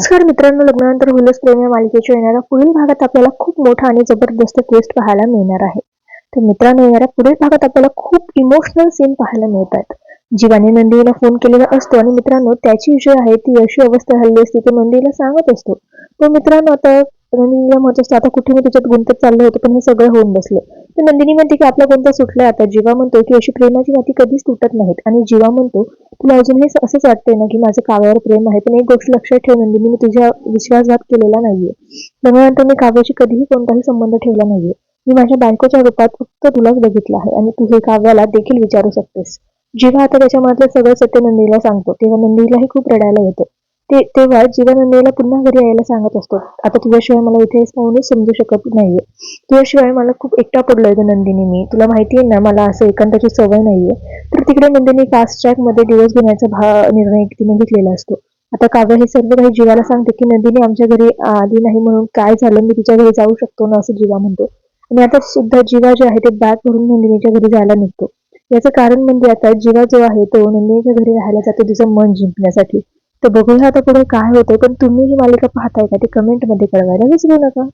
नमस्कार मित्रांनो लग्नानंतर हुलस प्रेम या मालिकेच्या येणाऱ्या पुढील भागात आपल्याला खूप मोठा आणि जबरदस्त ट्विस्ट पाहायला मिळणार आहे. तर मित्रांनो येणाऱ्या पुढील भागात आपल्याला खूप इमोशनल सीन पाहायला मिळत आहेत जीवाने नंदीला फोन केलेला असतो आणि मित्रांनो त्याची जी आहे ती अशी अवस्था हल्ली असते की नंदीला सांगत असतो. तो मित्रांनो आता नंदिनीला म्हणत आता कुठे मी त्याच्यात गुंतत चाललं होतं पण हे सगळं होऊन बसलं. तर नंदिनी म्हणते की आपला कोणता सुटलाय आता? जीवा म्हणतो की अशी प्रेमाची नाती कधीच तुटत नाहीत. आणि जीवा म्हणतो तुला अजूनही असंच वाटतंय ना की माझं काव्यावर प्रेम आहे? पण एक गोष्ट लक्षात ठेव नंदिनी मी तुझ्या विश्वासघात केलेला नाहीये. लग्नानंतर मी काव्याशी कधीही कोणताही संबंध ठेवला नाहीये. मी माझ्या बायकोच्या रूपात फक्त तुलाच बघितलं आहे आणि तू हे काव्याला देखील विचारू शकतेस. जेव्हा आता त्याच्या मनातलं सगळं सत्य नंदिनीला सांगतो. तेव्हा नंदिनीलाही खूप रडायला येतं. ते तेव्हा जीवा नंदिनीला पुन्हा घरी यायला सांगत असतो. आता तुझ्याशिवाय मला इथे पाहूनच समजू शकत नाहीये. तुझ्याशिवाय मला खूप एकटा पडलोय ग नंदिनी मी. तुला माहितीये ना मला असं एकांताची सवय नाहीये. तर तिकडे नंदिनी फास्ट ट्रॅकमध्ये दिवस घेण्याचा भा निर्णय तिने घेतलेला असतो. आता काव्य हे सर्व काही जीवाला सांगते की नंदिनी आमच्या घरी आली नाही म्हणून काय झालं मी तिच्या घरी जाऊ शकतो ना असं जीवा म्हणतो. आणि आता सुद्धा जीवा जे आहे ते बॅग भरून नंदिनीच्या घरी जायला निघतो. याचं कारण म्हणजे आता जीवा जो आहे तो नंदिनीच्या घरी राहायला जातो तिचं मन जिंकण्यासाठी. तर बघूया आता पुढे काय होतंय. पण तुम्ही ही मालिका पाहताय का? ते कमेंटमध्ये कळवायला विसरू नका.